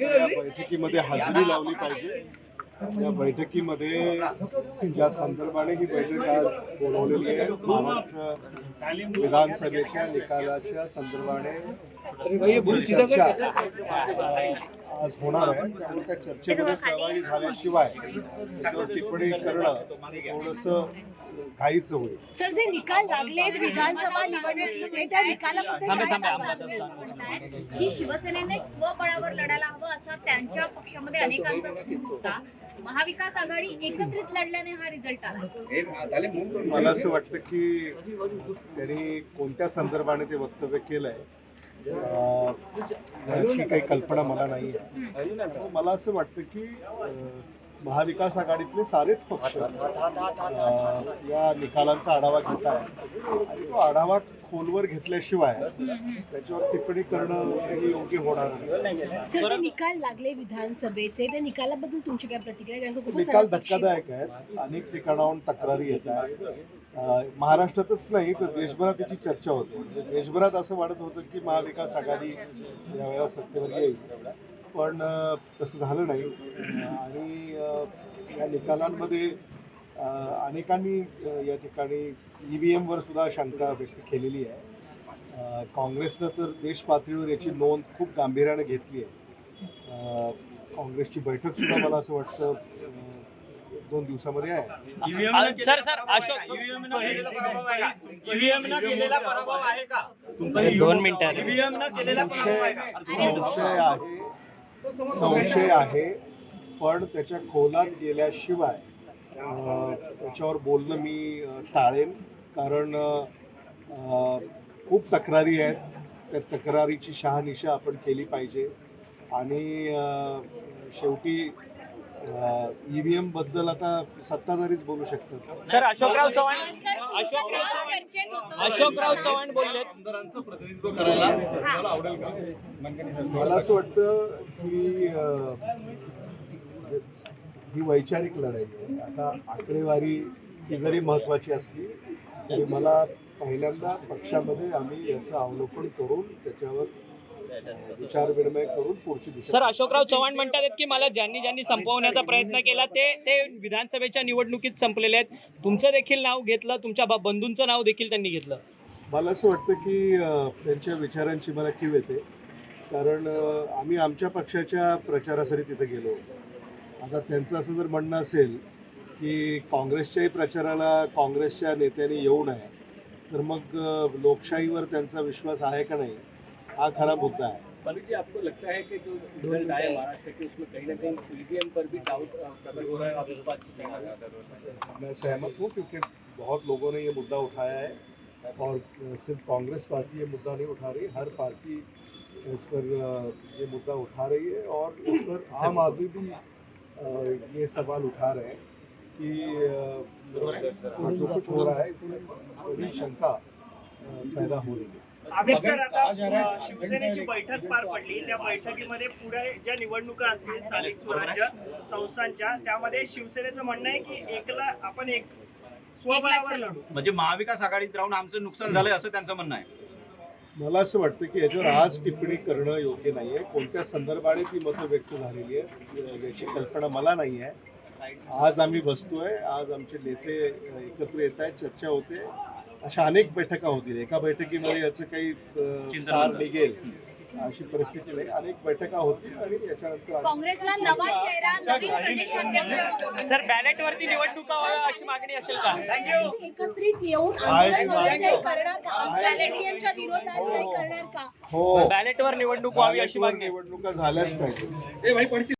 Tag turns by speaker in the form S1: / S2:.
S1: या बैठकीमध्ये हजेरी लावली पाहिजे. या बैठकीमध्ये ज्या संदर्भाने ही बैठक आज बोलवलेली आहे. महाराष्ट्र विधानसभेच्या निकालाच्या संदर्भाने आज होणार आहे. त्यामुळे त्या चर्चेमध्ये सहभागी झाल्याशिवाय त्याच्यावर टिप्पणी करणं थोडस घाईचं होईल.
S2: सर जे निकाल लागलेत विधानसभा निवडणुकीचे त्या निकालाबद्दल काय सांगाल?
S3: की शिवसेनेने स्वबळावर लढायला हवं असा त्यांच्या पक्षामध्ये अनेकांचा सूर होता. महाविकास आघाडी एकत्रित लढल्याने हा रिझल्ट आला.
S1: मला असं वाटतं की त्यांनी कोणत्या संदर्भाने ते वक्तव्य केलंय याची काही कल्पना मला नाही. आहे मला असं वाटतं की महाविकास आघाडीतले सारेच पक्ष. या निकालांचा आढावा घेत आहेत. आणि तो आढावा खोलवर घेतल्याशिवाय त्याच्यावर टिप्पणी करणं हे योग्य होणार नाही.
S2: सर निकाल लागले विधानसभेचे. त्या निकालाबद्दल तुमची काय प्रतिक्रिया? कारण का खूपच
S1: निकाल धक्कादायक आहेत. अनेक ठिकाणाहून तक्रारी येत आहेत. महाराष्ट्रातच नाही तर देशभरात त्याची चर्चा होते. म्हणजे देशभरात असं वाटत होतं की महाविकास आघाडी यावेळेला सत्तेवर येईल. पण तसं झालं नाही. आणि या निकालांमध्ये अनेकांनी या ठिकाणी ई व्ही एमवर सुद्धा शंका व्यक्त केलेली आहे. काँग्रेसनं तर देश पातळीवर याची नोंद खूप गांभीर्याने घेतली आहे. काँग्रेसची बैठक सुद्धा मला असं वाटतं दोन दिवसामध्ये आहे.
S4: सर सर अशोक
S5: ईव्हीएम न केलेला पराभव आहे का? ईव्हीएम न केलेला पराभव आहे का?
S4: दोन मिनिटं.
S5: ईव्हीएम न केलेला पराभव आहे का?
S1: संशय आहे पण त्याच्या खोलात गेल्याशिवाय त्याच्यावर बोलणं मी टाळेन. कारण खूप तक्रारी आहेत. त्या तक्रारीची शहानिशा आपण केली पाहिजे. आणि शेवटी ई व्ही एमबद्दल आता सत्ताधारीच बोलू शकतात.
S4: सर अशोकराव चव्हाण अशोकराव चव्हाण. अशोकराव चव्हाण बोललेत.
S1: आमदारांचं प्रतिनिधित्व करायला मला आवडेल का? मला असं वाटतं की ही वैचारिक लढाई आहे. आता आकडेवारी ही जरी महत्वाची असली तरी मला पहिल्यांदा पक्षामध्ये आम्ही याचं अवलोकन करून त्याच्यावर विचार विनिमय करून पुढची
S4: सर अशोकराव चव्हाण म्हणतात की मला ज्यांनी ज्यांनी संपवण्याचा प्रयत्न केला ते ते विधानसभेच्या निवडणुकीत संपलेले आहेत. तुमचं देखील नाव घेतलं तुमच्या बंधूंचं नाव देखील त्यांनी घेतलं.
S1: मला असं वाटतं की त्यांच्या विचारांची मला कीव येते. कारण आम्ही आमच्या पक्षाच्या प्रचारासाठी तिथे गेलो. आता त्यांचं असं जर म्हणणं असेल की काँग्रेसच्याही प्रचाराला काँग्रेसच्या नेत्यांनी येऊ नये तर मग लोकशाहीवर त्यांचा विश्वास आहे का नाही? हा खरा मुद्दा आहे
S6: बलू जी आपको लगता है कि जो रिज़ल्ट आया महाराष्ट्र के उसमें कहीं ना कहीं ईवीएम पर भी डाउट प्रकट हो रहा है? आप इस बात से
S1: मैं सहमत हूँ क्योंकि बहुत लोगों ने ये मुद्दा उठाया है और सिर्फ़ कांग्रेस पार्टी ये मुद्दा नहीं उठा रही हर पार्टी इस पर ये मुद्दा उठा रही है और इस पर आम आदमी भी ये सवाल उठा रहे हैं कि जो कुछ हो रहा है इसमें बड़ी शंका पैदा हो रही है।
S7: अमित सर आता शिवसेनेची बैठक पार पडली. त्या बैठकीमध्ये पुढे ज्या निवडणुका असतील स्थानिक स्वराज्य संस्थांच्या त्यामध्ये शिवसेनेचं म्हणणं आहे की एकला आपण एक स्वबळावर लढू.
S5: म्हणजे महाविकास आघाडीत राहून आमचं नुकसान झालंय असं त्यांचं म्हणणं आहे.
S1: मला असं वाटतं की याच्यावर आज टिप्पणी करणं योग्य नाही आहे कोणत्या संदर्भाने ती मतं व्यक्त झालेली आहेत याची कल्पना मला नाही आहे. आज आम्ही बसतोय आज आमचे नेते एकत्र येत आहेत चर्चा होते. अशा अनेक बैठका होतील. एका बैठकीमध्ये याचं काही सार निघेल अशी परिस्थिती नाही. अनेक बैठका होतील आणि याच्यानंतर
S3: काँग्रेसला नवा चेहरा नवीन प्रदेशाध्यक्ष
S4: सर बॅलेट वरती निवडणुका अशी मागणी असेल का?
S2: एकत्रित येऊन आंदोलन
S1: नाही?
S2: काही करणार का? आज पॅलेटियमच्या विरोधात काही करणार का?
S1: हो.
S4: बॅलेटवर निवडणूक व्हावी अशी मागणी आहे.
S1: निवडणुका झाल्याच पाहिजे